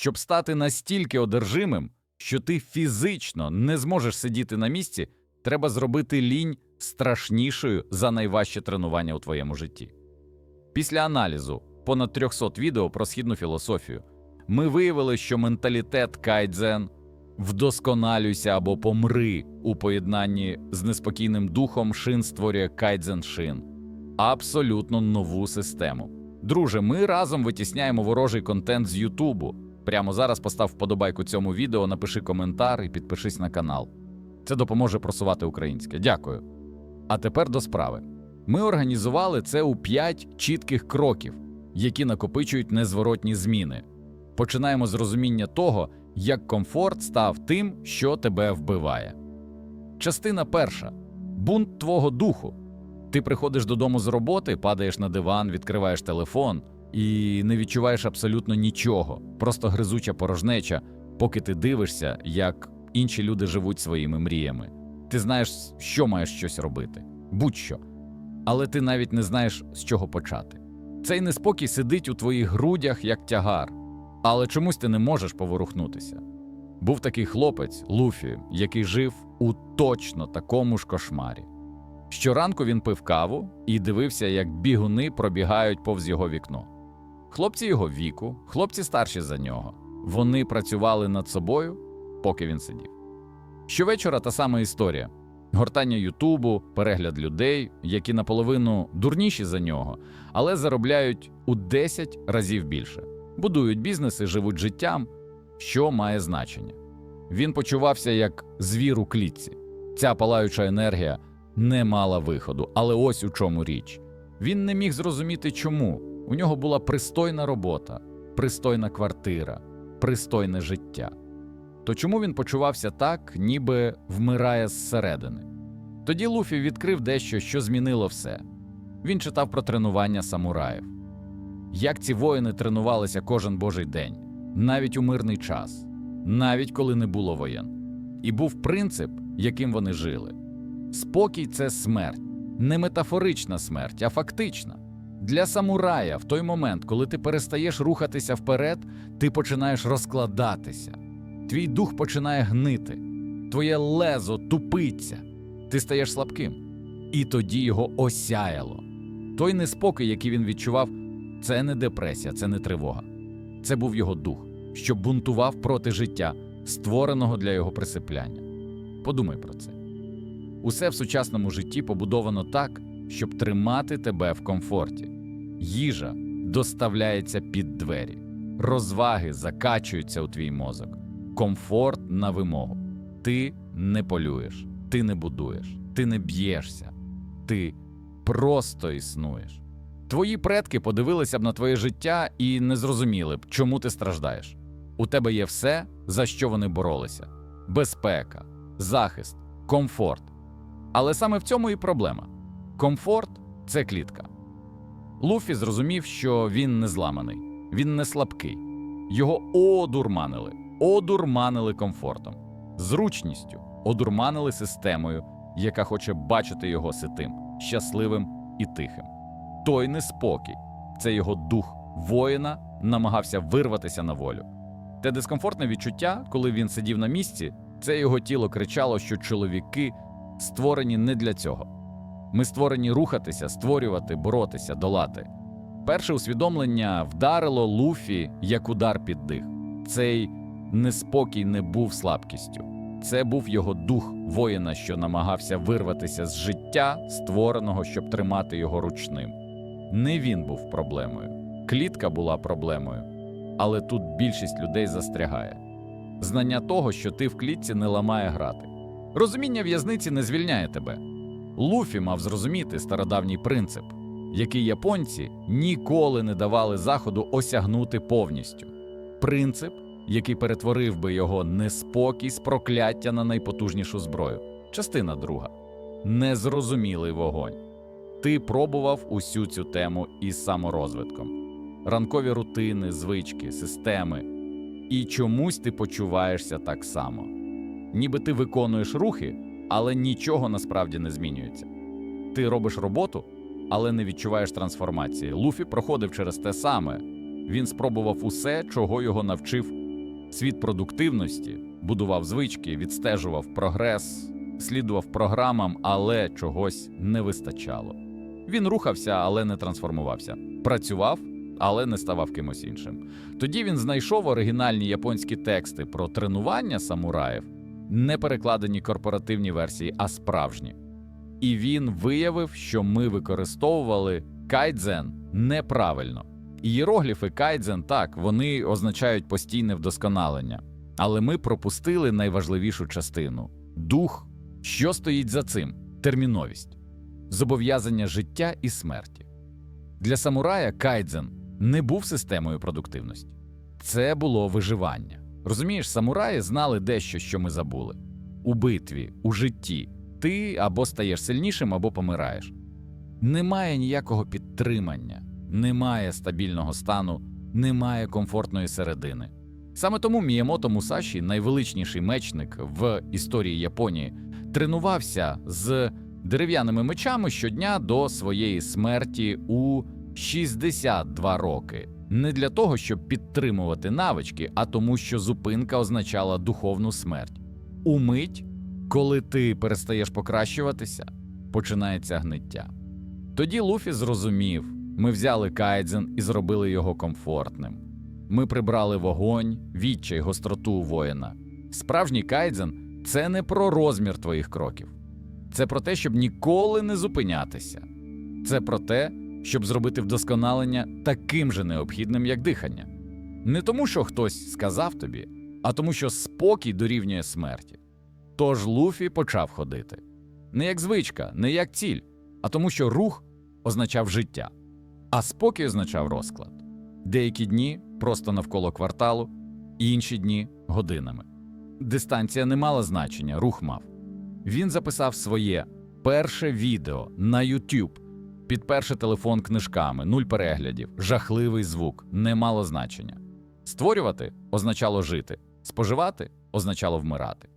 Щоб стати настільки одержимим, що ти фізично не зможеш сидіти на місці, треба зробити лінь страшнішою за найважче тренування у твоєму житті. Після аналізу понад 300 відео про східну філософію ми виявили, що менталітет кайдзен вдосконалюйся або помри у поєднанні з неспокійним духом шин створює кайдзен шин абсолютно нову систему. Друже, ми разом витісняємо ворожий контент з Ютубу. Прямо зараз постав вподобайку цьому відео, напиши коментар і підпишись на канал. Це допоможе просувати українське. Дякую. А тепер до справи. Ми організували це у 5 чітких кроків, які накопичують незворотні зміни. Починаємо з розуміння того, як комфорт став тим, що тебе вбиває. Частина перша бунт твого духу. Ти приходиш додому з роботи, падаєш на диван, відкриваєш телефон і не відчуваєш абсолютно нічого, просто гризуча порожнеча, поки ти дивишся, як інші люди живуть своїми мріями. Ти знаєш, що маєш щось робити, будь-що. Але ти навіть не знаєш, з чого почати. Цей неспокій сидить у твоїх грудях, як тягар, але чомусь ти не можеш поворухнутися. Був такий хлопець, Луфі, який жив у точно такому ж кошмарі. Щоранку він пив каву і дивився, як бігуни пробігають повз його вікно. Хлопці його віку, хлопці старші за нього. Вони працювали над собою, поки він сидів. Щовечора та сама історія: гортання Ютубу, перегляд людей, які наполовину дурніші за нього, але заробляють у 10 разів більше, будують бізнеси, живуть життям, що має значення. Він почувався як звір у клітці. Ця палаюча енергія не мала виходу, але ось у чому річ. Він не міг зрозуміти, чому. У нього була пристойна робота, пристойна квартира, пристойне життя. То чому він почувався так, ніби вмирає зсередини? Тоді Луфі відкрив дещо, що змінило все. Він читав про тренування самураїв. Як ці воїни тренувалися кожен божий день, навіть у мирний час, навіть коли не було воєн. І був принцип, яким вони жили. Спокій це смерть, не метафорична смерть, а фактична. Для самурая, в той момент, коли ти перестаєш рухатися вперед, ти починаєш розкладатися. Твій дух починає гнити, твоє лезо тупиться, ти стаєш слабким. І тоді його осяяло. Той неспокій, який він відчував, це не депресія, це не тривога. Це був його дух, що бунтував проти життя, створеного для його присипляння. Подумай про це. Усе в сучасному житті побудовано так, щоб тримати тебе в комфорті. Їжа доставляється під двері, розваги закачуються у твій мозок, комфорт на вимогу. Ти не полюєш, ти не будуєш, ти не б'єшся, ти просто існуєш. Твої предки подивилися б на твоє життя і не зрозуміли б, чому ти страждаєш. У тебе є все, за що вони боролися: безпека, захист, комфорт. Але саме в цьому і проблема. Комфорт це клітка. Луфі зрозумів, що він не зламаний, він не слабкий. Його одурманили, одурманили комфортом, зручністю, одурманили системою, яка хоче бачити його ситим, щасливим і тихим. Той неспокій, це його дух воїна намагався вирватися на волю. Те дискомфортне відчуття, коли він сидів на місці, це його тіло кричало, що чоловіки створені не для цього. Ми створені рухатися, створювати, боротися, долати. Перше усвідомлення вдарило Луфі як удар під дих. Цей неспокій не був слабкістю. Це був його дух воїна, що намагався вирватися з життя, створеного, щоб тримати його ручним. Не він був проблемою, клітка була проблемою, але тут більшість людей застрягає. Знання того, що ти в клітці не ламає грати. Розуміння в'язниці не звільняє тебе. Луфі мав зрозуміти стародавній принцип, який японці ніколи не давали заходу осягнути повністю. Принцип, який перетворив би його неспокій з прокляття на найпотужнішу зброю. Частина друга незрозумілий вогонь. Ти пробував усю цю тему із саморозвитком, ранкові рутини, звички, системи, і чомусь ти почуваєшся так само. Ніби ти виконуєш рухи, але нічого насправді не змінюється. Ти робиш роботу, але не відчуваєш трансформації. Луфі проходив через те саме. Він спробував усе, чого його навчив Світ продуктивності будував звички, відстежував прогрес, слідував програмам, але чогось не вистачало. Він рухався, але не трансформувався, працював, але не ставав кимось іншим. Тоді він знайшов оригінальні японські тексти про тренування самураїв, не перекладені корпоративні версії, а справжні. І він виявив, що ми використовували кайдзен неправильно. Ієрогліфи кайдзен так, вони означають постійне вдосконалення. Але ми пропустили найважливішу частину дух, що стоїть за цим терміновість, зобов'язання життя і смерті. Для самурая кайдзен не був системою продуктивності, це було виживання. Розумієш, самураї знали дещо, що ми забули. У битві, у житті ти або стаєш сильнішим, або помираєш. Немає ніякого підтримання, немає стабільного стану, немає комфортної середини. Саме тому Міямото Мусаші, найвеличніший мечник в історії Японії, тренувався з дерев'яними мечами щодня до своєї смерті у 62 роки. Не для того, щоб підтримувати навички, а тому, що зупинка означала духовну смерть. Умить, коли ти перестаєш покращуватися, починається гниття. Тоді Луфі зрозумів: ми взяли кайдзен і зробили його комфортним. Ми прибрали вогонь, відчай, гостроту воїна. Справжній кайдзен це не про розмір твоїх кроків, це про те, щоб ніколи не зупинятися. Це про те, щоб зробити вдосконалення таким же необхідним, як дихання. Не тому, що хтось сказав тобі, а тому, що спокій дорівнює смерті. Тож Луфі почав ходити. Не як звичка, не як ціль, а тому, що рух означав життя, а спокій означав розклад. Деякі дні просто навколо кварталу, інші дні годинами. Дистанція не мала значення, рух мав. Він записав своє перше відео на YouTube, підперши телефон книжками, нуль переглядів, жахливий звук, не мало значення. Створювати означало жити, споживати означало вмирати.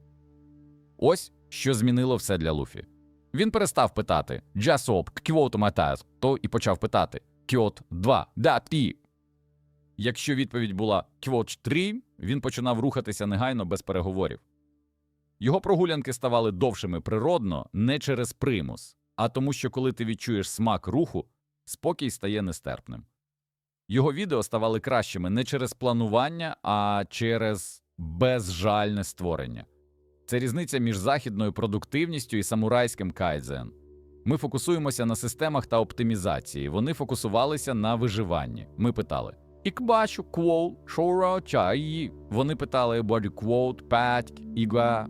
Ось що змінило все для Луфі. Він перестав питати «Джасоп, квоту матаз», то і почав питати «Кьот 2, да ти». Якщо відповідь була «Квоч 3», він починав рухатися негайно без переговорів. Його прогулянки ставали довшими природно не через примус, а тому, що коли ти відчуєш смак руху, спокій стає нестерпним. Його відео ставали кращими не через планування, а через безжальне створення. Це різниця між західною продуктивністю і самурайським кайдзен. Ми фокусуємося на системах та оптимізації. Вони фокусувалися на виживанні. Ми питали: Ікбачу, квоут, шоура, чаї. Вони питали боді квоут, п'ять, іга.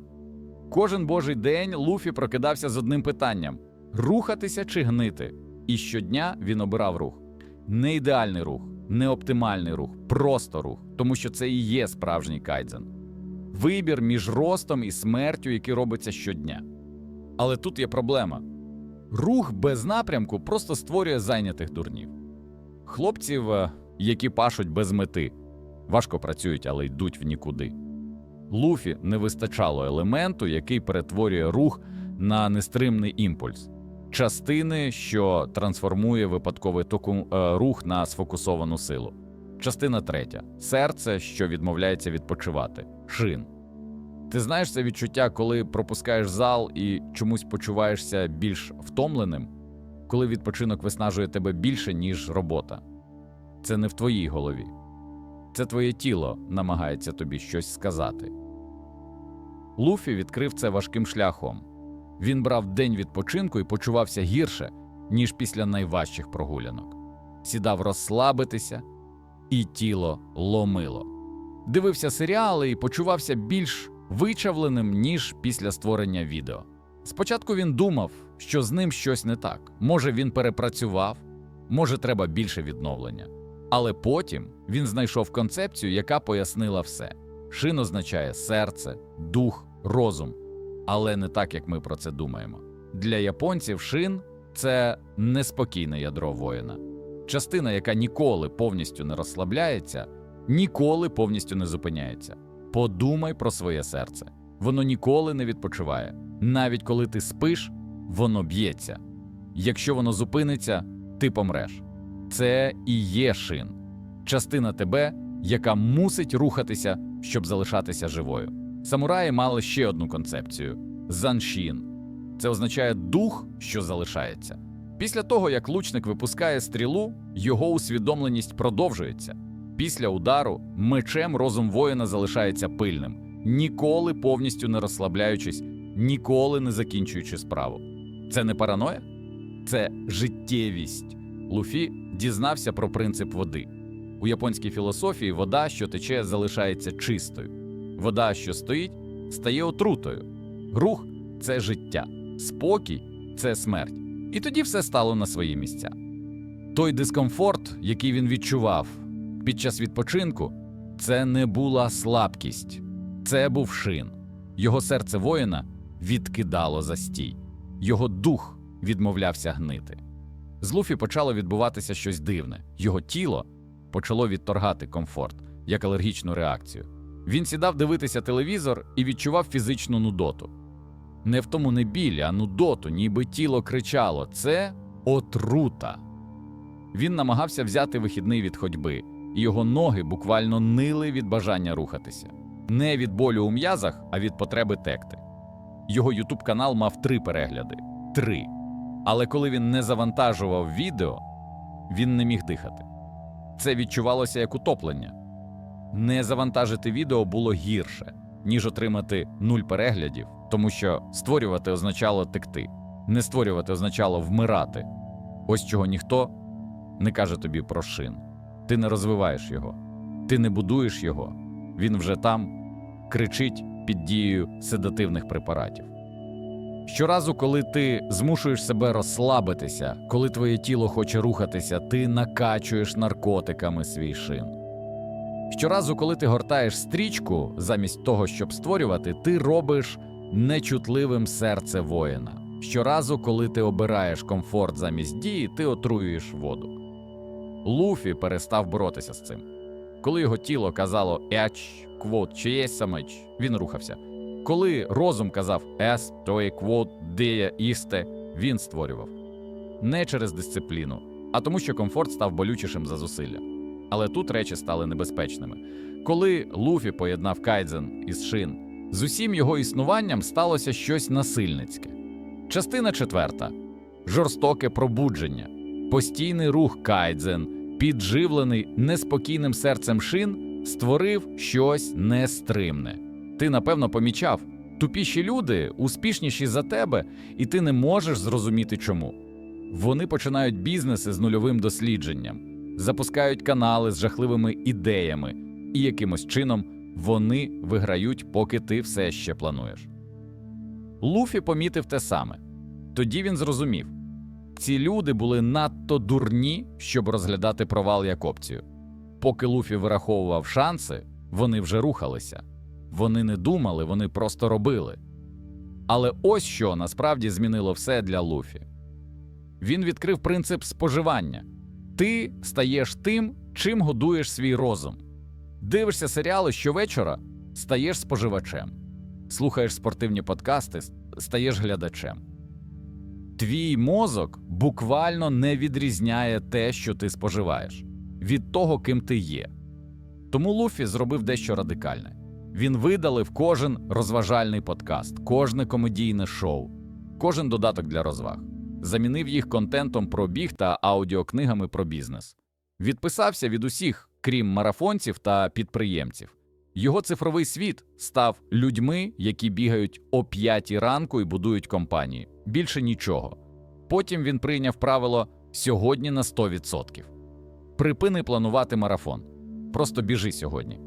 Кожен божий день Луфі прокидався з одним питанням: рухатися чи гнити. І щодня він обирав рух. Не ідеальний рух, не оптимальний рух, просто рух, тому що це і є справжній кайдзен. Вибір між ростом і смертю, який робиться щодня. Але тут є проблема: рух без напрямку просто створює зайнятих дурнів. Хлопців, е, які пашуть без мети, важко працюють, але йдуть в нікуди. Луфі не вистачало елементу, який перетворює рух на нестримний імпульс, частини, що трансформує випадковий току, е, рух на сфокусовану силу. Частина третя серце, що відмовляється відпочивати, шин. Ти знаєш це відчуття, коли пропускаєш зал і чомусь почуваєшся більш втомленим, коли відпочинок виснажує тебе більше, ніж робота. Це не в твоїй голові. Це твоє тіло намагається тобі щось сказати. Луфі відкрив це важким шляхом. Він брав день відпочинку і почувався гірше, ніж після найважчих прогулянок. Сідав розслабитися, і тіло ломило. Дивився серіали і почувався більш вичавленим, ніж після створення відео. Спочатку він думав, що з ним щось не так. Може, він перепрацював, може, треба більше відновлення. Але потім він знайшов концепцію, яка пояснила все. Шин означає серце, дух, розум, але не так, як ми про це думаємо. Для японців шин це неспокійне ядро воїна, частина, яка ніколи повністю не розслабляється, ніколи повністю не зупиняється. Подумай про своє серце. Воно ніколи не відпочиває. Навіть коли ти спиш, воно б'ється. Якщо воно зупиниться, ти помреш. Це і є шин, частина тебе, яка мусить рухатися, щоб залишатися живою. Самураї мали ще одну концепцію заншін. Це означає дух, що залишається. Після того, як лучник випускає стрілу, його усвідомленість продовжується. Після удару мечем розум воїна залишається пильним, ніколи повністю не розслабляючись, ніколи не закінчуючи справу. Це не параноя? Це життєвість. Луфі дізнався про принцип води. У японській філософії вода, що тече, залишається чистою. Вода, що стоїть, стає отрутою. Рух це життя, спокій це смерть. І тоді все стало на свої місця. Той дискомфорт, який він відчував під час відпочинку, це не була слабкість, це був шин. Його серце воїна відкидало застій, його дух відмовлявся гнити. З Луфі почало відбуватися щось дивне. Його тіло почало відторгати комфорт як алергічну реакцію. Він сідав дивитися телевізор і відчував фізичну нудоту. Не в тому не біль, а нудоту, ніби тіло кричало це отрута. Він намагався взяти вихідний від ходьби, і його ноги буквально нили від бажання рухатися. Не від болю у м'язах, а від потреби текти. Його ютуб канал мав три перегляди. Три. Але коли він не завантажував відео, він не міг дихати. Це відчувалося як утоплення. Не завантажити відео було гірше, ніж отримати нуль переглядів, тому що створювати означало текти, не створювати означало вмирати. Ось чого ніхто не каже тобі про шин. Ти не розвиваєш його, ти не будуєш його. Він вже там кричить під дією седативних препаратів. Щоразу, коли ти змушуєш себе розслабитися, коли твоє тіло хоче рухатися, ти накачуєш наркотиками свій шин. Щоразу, коли ти гортаєш стрічку, замість того, щоб створювати, ти робиш нечутливим серце воїна. Щоразу, коли ти обираєш комфорт замість дії, ти отруюєш воду. Луфі перестав боротися з цим. Коли його тіло казало еч, квот, чи є самеч, він рухався. Коли розум казав ес, то є квот, деє істе, він створював. Не через дисципліну, а тому, що комфорт став болючішим за зусилля. Але тут речі стали небезпечними. Коли Луфі поєднав Кайдзен із шин, з усім його існуванням сталося щось насильницьке. Частина четверта жорстоке пробудження, постійний рух Кайдзен, підживлений неспокійним серцем шин, створив щось нестримне. Ти, напевно, помічав тупіші люди, успішніші за тебе, і ти не можеш зрозуміти чому. Вони починають бізнеси з нульовим дослідженням, запускають канали з жахливими ідеями, і якимось чином вони виграють, поки ти все ще плануєш. Луфі помітив те саме. Тоді він зрозумів ці люди були надто дурні, щоб розглядати провал як опцію. Поки Луфі вираховував шанси, вони вже рухалися. Вони не думали, вони просто робили. Але ось що насправді змінило все для Луфі. Він відкрив принцип споживання. Ти стаєш тим, чим годуєш свій розум. Дивишся серіали щовечора, стаєш споживачем. Слухаєш спортивні подкасти, стаєш глядачем. Твій мозок буквально не відрізняє те, що ти споживаєш, від того, ким ти є. Тому Луфі зробив дещо радикальне. Він видалив кожен розважальний подкаст, кожне комедійне шоу, кожен додаток для розваг, замінив їх контентом про біг та аудіокнигами про бізнес. Відписався від усіх, крім марафонців та підприємців. Його цифровий світ став людьми, які бігають о п'ятій ранку і будують компанії. Більше нічого. Потім він прийняв правило сьогодні на 100%. Припини планувати марафон. Просто біжи сьогодні.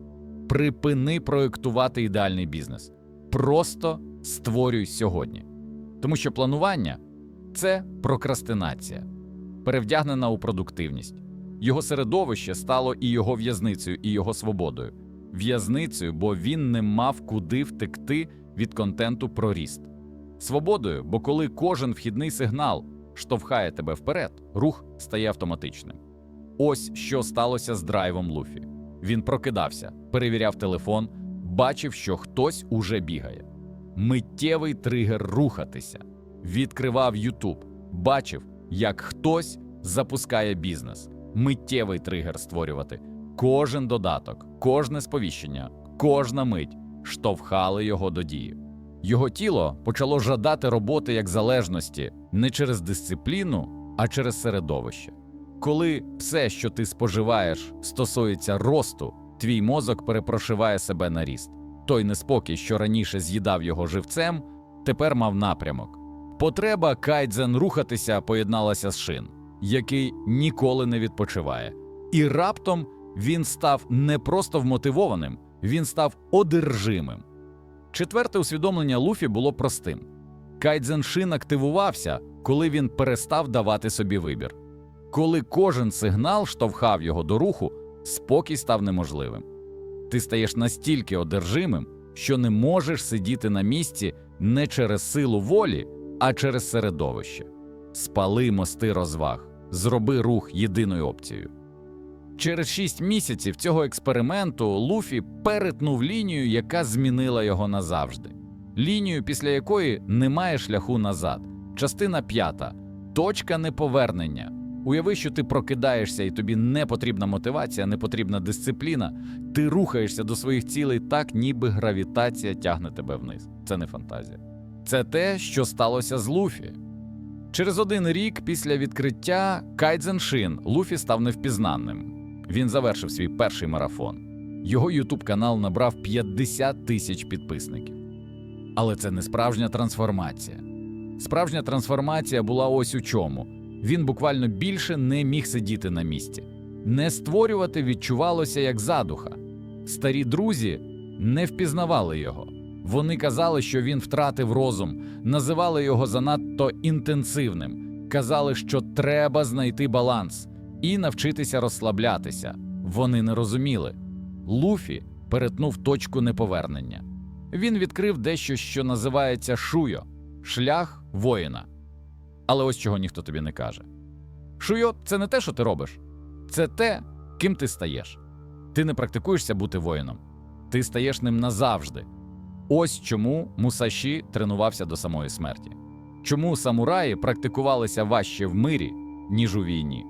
Припини проєктувати ідеальний бізнес. Просто створюй сьогодні. Тому що планування це прокрастинація, перевдягнена у продуктивність. Його середовище стало і його в'язницею, і його свободою. В'язницею, бо він не мав куди втекти від контенту про ріст. Свободою, бо коли кожен вхідний сигнал штовхає тебе вперед, рух стає автоматичним. Ось що сталося з драйвом Луфі. Він прокидався, перевіряв телефон, бачив, що хтось уже бігає. Миттєвий тригер рухатися. Відкривав Ютуб, бачив, як хтось запускає бізнес. Миттєвий тригер створювати. Кожен додаток, кожне сповіщення, кожна мить штовхали його до дії. Його тіло почало жадати роботи як залежності не через дисципліну, а через середовище. Коли все, що ти споживаєш, стосується росту, твій мозок перепрошиває себе на ріст. Той неспокій, що раніше з'їдав його живцем, тепер мав напрямок. Потреба кайдзен рухатися поєдналася з шин, який ніколи не відпочиває. І раптом він став не просто вмотивованим, він став одержимим. Четверте усвідомлення Луфі було простим. Кайдзен Шин активувався, коли він перестав давати собі вибір. Коли кожен сигнал штовхав його до руху, спокій став неможливим. Ти стаєш настільки одержимим, що не можеш сидіти на місці не через силу волі, а через середовище. Спали мости розваг, зроби рух єдиною опцією. Через шість місяців цього експерименту Луфі перетнув лінію, яка змінила його назавжди. Лінію, після якої немає шляху назад. Частина п'ята точка неповернення. Уяви, що ти прокидаєшся, і тобі не потрібна мотивація, не потрібна дисципліна. Ти рухаєшся до своїх цілей так, ніби гравітація тягне тебе вниз. Це не фантазія. Це те, що сталося з Луфі. Через один рік після відкриття Кайдзен Шин Луфі став невпізнаним. Він завершив свій перший марафон. Його ютуб канал набрав 50 тисяч підписників. Але це не справжня трансформація. Справжня трансформація була ось у чому. Він буквально більше не міг сидіти на місці. Не створювати відчувалося як задуха. Старі друзі не впізнавали його. Вони казали, що він втратив розум, називали його занадто інтенсивним, казали, що треба знайти баланс і навчитися розслаблятися. Вони не розуміли. Луфі перетнув точку неповернення. Він відкрив дещо, що називається шуйо шлях воїна. Але ось чого ніхто тобі не каже. Шуйо це не те, що ти робиш, це те, ким ти стаєш. Ти не практикуєшся бути воїном, ти стаєш ним назавжди. Ось чому Мусаші тренувався до самої смерті. Чому самураї практикувалися важче в мирі, ніж у війні.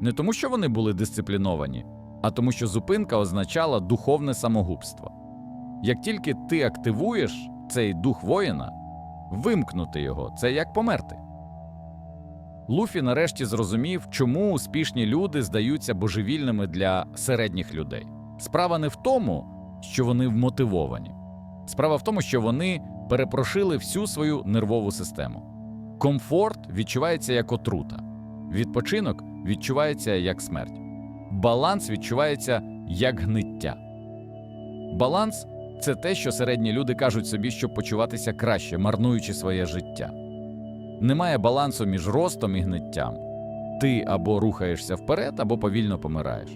Не тому, що вони були дисципліновані, а тому, що зупинка означала духовне самогубство. Як тільки ти активуєш цей дух воїна, вимкнути його це як померти. Луфі нарешті зрозумів, чому успішні люди здаються божевільними для середніх людей. Справа не в тому, що вони вмотивовані. Справа в тому, що вони перепрошили всю свою нервову систему. Комфорт відчувається як отрута, відпочинок відчувається як смерть, баланс відчувається як гниття. Баланс це те, що середні люди кажуть собі, щоб почуватися краще, марнуючи своє життя. Немає балансу між ростом і гниттям. Ти або рухаєшся вперед, або повільно помираєш.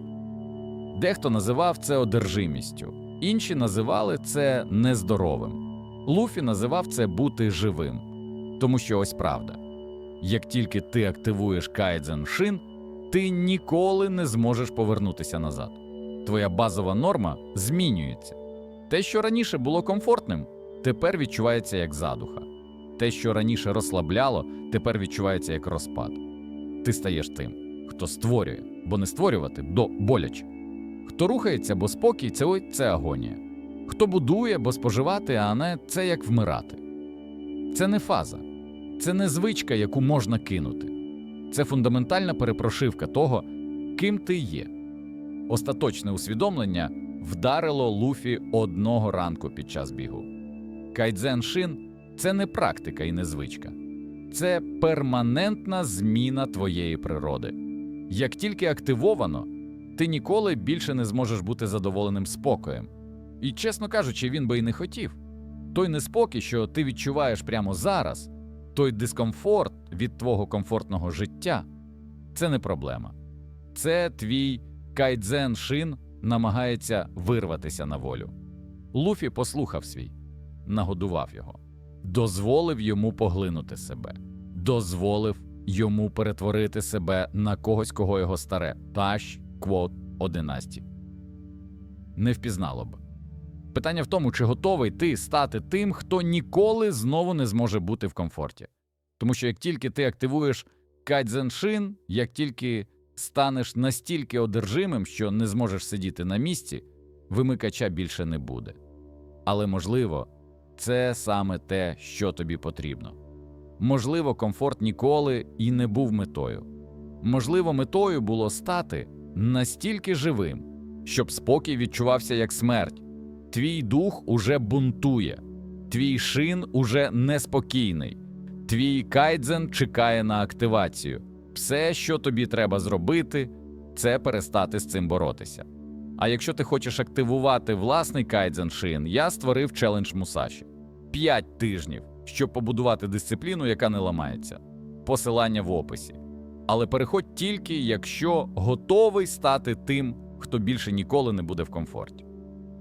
Дехто називав це одержимістю, інші називали це нездоровим. Луфі називав це бути живим. Тому що ось правда: як тільки ти активуєш кайдзен шин, ти ніколи не зможеш повернутися назад. Твоя базова норма змінюється. Те, що раніше було комфортним, тепер відчувається як задуха. Те, що раніше розслабляло, тепер відчувається як розпад. Ти стаєш тим, хто створює, бо не створювати до боляче. Хто рухається, бо спокій це ой, це агонія. Хто будує, бо споживати, а не це як вмирати. Це не фаза, це не звичка, яку можна кинути. Це фундаментальна перепрошивка того, ким ти є. Остаточне усвідомлення вдарило Луфі одного ранку під час бігу. Кайдзен Шин це не практика і не звичка, це перманентна зміна твоєї природи. Як тільки активовано, ти ніколи більше не зможеш бути задоволеним спокоєм. І, чесно кажучи, він би і не хотів. Той неспокій, що ти відчуваєш прямо зараз, той дискомфорт від твого комфортного життя це не проблема. Це твій кайдзен шин намагається вирватися на волю. Луфі послухав свій, нагодував його, дозволив йому поглинути себе, дозволив йому перетворити себе на когось, кого його старе Таш Квот 11 не впізнало б. Питання в тому, чи готовий ти стати тим, хто ніколи знову не зможе бути в комфорті. Тому що як тільки ти активуєш кайдзеншин, як тільки станеш настільки одержимим, що не зможеш сидіти на місці, вимикача більше не буде. Але можливо, це саме те, що тобі потрібно. Можливо, комфорт ніколи і не був метою. Можливо, метою було стати настільки живим, щоб спокій відчувався як смерть. Твій дух уже бунтує, твій шин уже неспокійний, твій кайдзен чекає на активацію. Все, що тобі треба зробити, це перестати з цим боротися. А якщо ти хочеш активувати власний кайдзен шин, я створив челендж Мусаші. П'ять тижнів, щоб побудувати дисципліну, яка не ламається. Посилання в описі. Але переходь тільки, якщо готовий стати тим, хто більше ніколи не буде в комфорті.